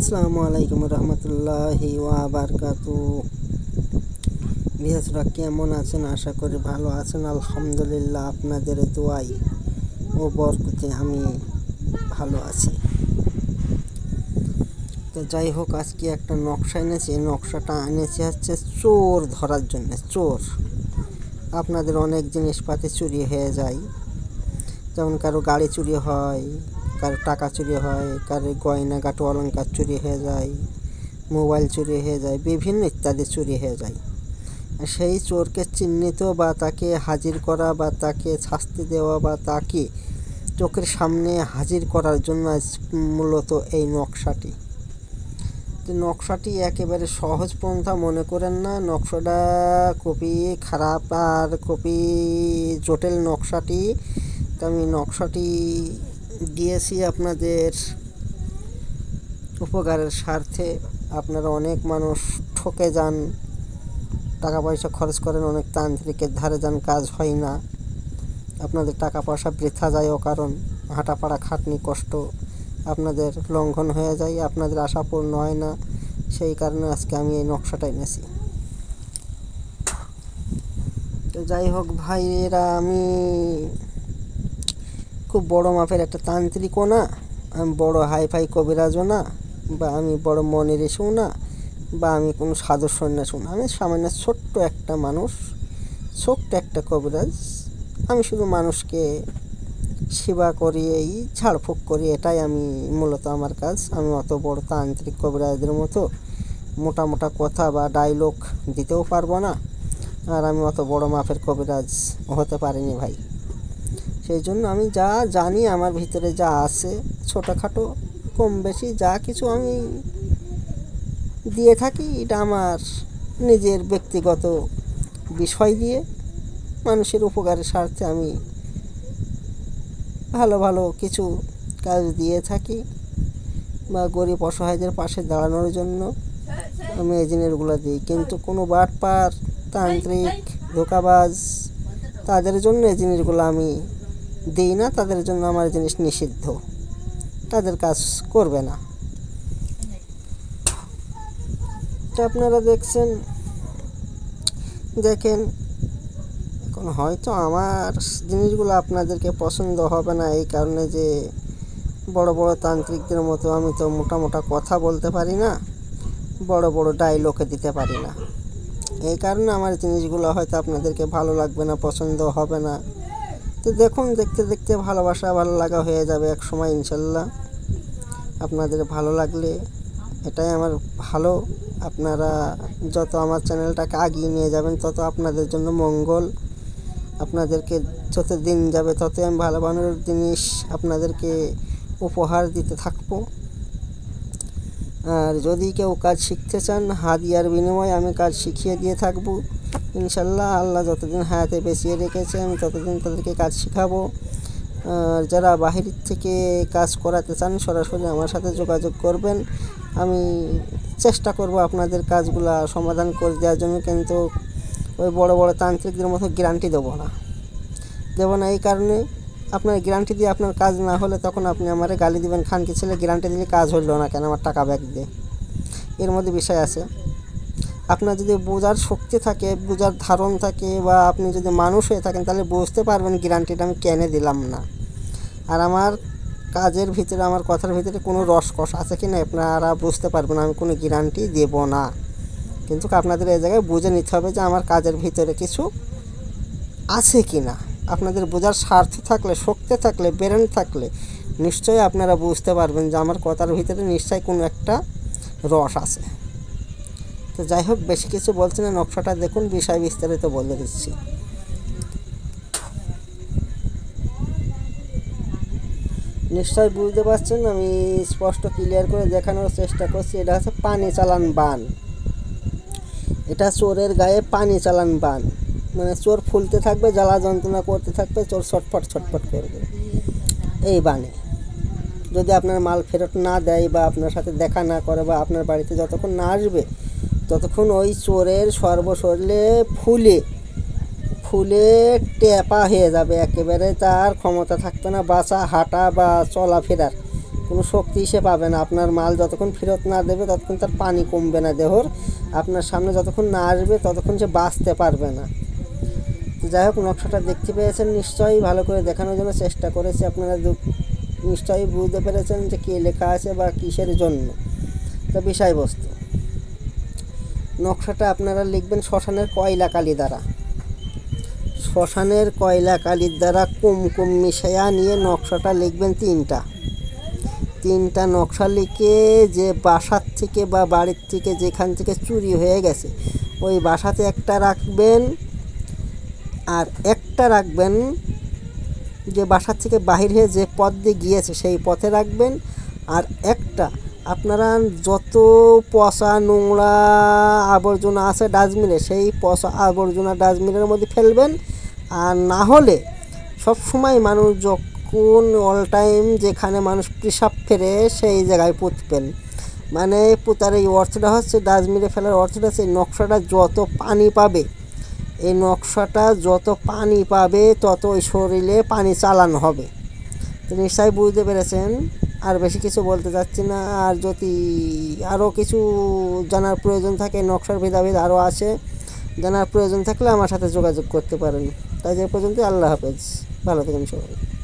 আসসালামু আলাইকুম রহমতুল্লাহি ওয়াবারকাতু। বিহাসরা কেমন আছেন? আশা করি ভালো আছেন। আলহামদুলিল্লাহ আপনাদের দোয়াই ও বরকতে আমি ভালো আছি। তো যাই হোক, আজকে একটা নকশা এনেছি। এই নকশাটা এনেছি হচ্ছে চোর ধরার জন্য, চোর। আপনাদের অনেক জিনিসপাতি চুরি হয়ে যায়। যেমন কারও গাড়ি চুরি হয় কারও টাকা চুরি হয়, কারও গয়না গাটো অলঙ্কার চুরি হয়ে যায়, মোবাইল চুরি হয়ে যায়, বিভিন্ন ইত্যাদি চুরি হয়ে যায়। সেই চোরকে চিহ্নিত বা তাকে হাজির করা বা তাকে শাস্তি দেওয়া বা তাকে চোখের সামনে হাজির করার জন্য মূলত এই নকশাটি। নকশাটি একেবারে সহজ পন্থা মনে করেন না, নকশাটা কপি খারাপ আর কপি জটিল নকশাটি। তো আমি নকশাটি দিয়েছি আপনাদের উপকারের স্বার্থে। আপনারা অনেক মানুষ ঠকে যান টাকা পয়সা খরচ করেন, অনেক তান্ত্রিকের ধারে যান, কাজ হয় না। আপনাদের টাকা পয়সা বৃথা যায় ও কারণ হাঁটাপাড়া, খাটনি, কষ্ট আপনাদের লঙ্ঘন হয়ে যায়, আপনাদের আশা পূর্ণ হয় না। সেই কারণে আজকে আমি এই নকশাটা এনেছি। তো যাই হোক ভাইয়েরা, আমি খুব বড় মাপের একটা তান্ত্রিকও না, আমি বড় হাইফাই কবিরাজও না, বা আমি বড় মনের এসেও না, বা আমি কোনো সাধু সন্ন্যাসও না। আমি সামান্য ছোট্ট একটা মানুষ, ছোট্ট একটা কবিরাজ। আমি শুধু মানুষকে সেবা করি এই ঝাড়ফুঁক করি এটাই আমি মূলত আমার কাজ। আমি অত বড় তান্ত্রিক কবিরাজদের মতো মোটা মোটা কথা বা ডায়লগ দিতেও পারব না, আর আমি অত বড় মাপের কবিরাজ হতে পারিনি ভাই। সেই জন্য আমি যা জানি আমার ভিতরে যা আছে, ছোটোখাটো কম বেশি যা কিছু আমি দিয়ে থাকি, এটা আমার নিজের ব্যক্তিগত বিষয় দিয়ে মানুষের উপকারের স্বার্থে আমি ভালো ভালো কিছু কাজ দিয়ে থাকি বা গরিব অসহায়দের পাশে দাঁড়ানোর জন্য আমি এই জিনিসগুলো দিই। কিন্তু কোনো বাটপার, তান্ত্রিক, ধোকাবাজ, তাদের জন্য এই জিনিসগুলো আমি দিই না, তাদের জন্য আমার জিনিস নিষিদ্ধ। তাদের কাজ করবে না। তো আপনারা দেখছেন, দেখেন, এখন হয়তো আমার জিনিসগুলো আপনাদেরকে পছন্দ হবে না, এই কারণে যে বড় বড় তান্ত্রিকদের মতো আমি তো মোটা মোটা কথা বলতে পারি না, বড় বড় ডায়লগে দিতে পারি না। এই কারণে আমার জিনিসগুলো হয়তো আপনাদেরকে ভালো লাগবে না, পছন্দ হবে না। তো দেখুন, দেখতে দেখতে ভালোবাসা ভালো লাগা হয়ে যাবে এক সময় ইনশাল্লাহ। আপনাদের ভালো লাগলে, এটাই আমার ভালো। আপনারা যত আমার চ্যানেলটাকে আগিয়ে নিয়ে যাবেন, তত আপনাদের জন্য মঙ্গল। আপনাদেরকে যত দিন যাবে, ততই আমি ভালো ভালো জিনিস আপনাদেরকে উপহার দিতে থাকব। আর যদি কেউ কাজ শিখতে চান হাদিয়ার বিনিময়ে আমি কাজ শিখিয়ে দিয়ে থাকব। ইনশাল্লাহ আল্লাহ যতদিন হায়াতে বেঁচিয়ে রেখেছে, আমি ততদিন তাদেরকে কাজ শেখাবো। আর যারা বাহির থেকে কাজ করাতে চান, সরাসরি আমার সাথে যোগাযোগ করবেন। আমি চেষ্টা করব আপনাদের কাজগুলা সমাধান করে দেওয়ার জন্য, কিন্তু ওই বড় বড় তান্ত্রিকদের মতো গ্যারান্টি দেবো না। দেবো না এই কারণে আপনার গ্যারান্টি দিয়ে আপনার কাজ না হলে তখন আপনি আমারে গালি দিবেন, খানকে ছেলে, গ্যারান্টি দিলে কাজ হইল না কেন আমার টাকা ব্যাক দিয়ে? এর মধ্যে বিষয় আছে। আপনার যদি বোঝার শক্তি থাকে, বোঝার ধারণ থাকে বা আপনি যদি মানুষ হয়ে থাকেন, তাহলে বুঝতে পারবেন গ্যারান্টিটা আমি কেনে দিলাম না। আর আমার কাজের ভিতরে, আমার কথার ভিতরে কোনো রসকস আছে কি না, আপনারা বুঝতে পারবেন, আমি কোনো গ্যারান্টি দেব না। কিন্তু আপনাদের এই জায়গায় বুঝে নিতে হবে যে আমার কাজের ভিতরে কিছু আছে কি না। আপনাদের বোঝার স্বার্থ থাকলে, শক্তি থাকলে ব্রেন থাকলে, নিশ্চয়ই আপনারা বুঝতে পারবেন যে আমার কথার ভিতরে নিশ্চয়ই কোনো একটা রস আছে। তো যাই হোক, বেশি কিছু বলছি না, নকশাটা দেখুন, বিষয় বিস্তারিত বলে দিচ্ছি। নিশ্চয়ই বুঝতে পারছেন, আমি স্পষ্ট ক্লিয়ার করে দেখানোর চেষ্টা করছি। এটা হচ্ছে পানি চালান বান। এটা চোরের গায়ে পানি চালান বান। মানে চোর ফুলতে থাকবে, জ্বালা যন্ত্রণা করতে থাকবে, চোর ছটফট ছটফট করবে। এই বানে। যদি আপনার মাল ফেরত না দেয় বা আপনার সাথে দেখা না করে বা আপনার বাড়িতে যতক্ষণ না আসবে ততক্ষণ ওই চোরের সর্বশরীরে ফুলে ফুলে টেপা হয়ে যাবে। একেবারে তার ক্ষমতা থাকবে না, বাঁচা, হাঁটা বা চলাফেরার। কোনো শক্তি সে পাবে না। আপনার মাল যতক্ষণ ফেরত না দেবে, ততক্ষণ তার পানি কমবে না দেহর। আপনার সামনে যতক্ষণ না আসবে, ততক্ষণ সে বাঁচতে পারবে না। যাই হোক, নকশাটা দেখতে পেয়েছেন নিশ্চয়ই। ভালো করে দেখানোর জন্য চেষ্টা করেছি আপনারা নিশ্চয়ই বুঝতে পেরেছেন যে কী লেখা আছে বা কিসের জন্য। তো বিষয়বস্তু। নকশাটা আপনারা লিখবেন শ্মশানের কয়লা কালি দ্বারা। শ্মশানের কয়লা কালির দ্বারা কুমকুম মিশাইয়া নিয়ে নকশাটা লিখবেন তিনটা। তিনটা নকশা লিখে যে বাসার থেকে বা বাড়ির থেকে যেখান থেকে চুরি হয়ে গেছে, ওই বাসাতে একটা রাখবেন আর একটা রাখবেন যে বাসার থেকে বাহির হয়ে যে পথ দিয়ে গিয়েছে সেই পথে রাখবেন আর একটা আপনারা যত পচা নোংরা আবর্জনা আছে ডাস্টবিনে, সেই পচা আবর্জনা ডাস্টবিনের মধ্যে ফেলবেন। আর না হলে সব সময় মানুষ যখন অল টাইম যেখানে মানুষ পেশাব ফেরে, সেই জায়গায় পুঁতবেন। মানে পুতার এই অর্থটা হচ্ছে, ডাস্টবিনে ফেলার অর্থটা হচ্ছে নকশাটা যত পানি পাবে, এই নকশাটা যত পানি পাবে তত ওই শরীরে পানি চালানো হবে। তো নিশ্চয়ই বুঝতে পেরেছেন? আর বেশি কিছু বলতে চাচ্ছি না। আর যদি আরও কিছু জানার প্রয়োজন থাকে, নকশার ভেদাভেদ আরও আছে, জানার প্রয়োজন থাকলে আমার সাথে যোগাযোগ করতে পারেন। তাই যে পর্যন্ত আল্লাহ হাফেজ। ভালো থাকেন সবাই।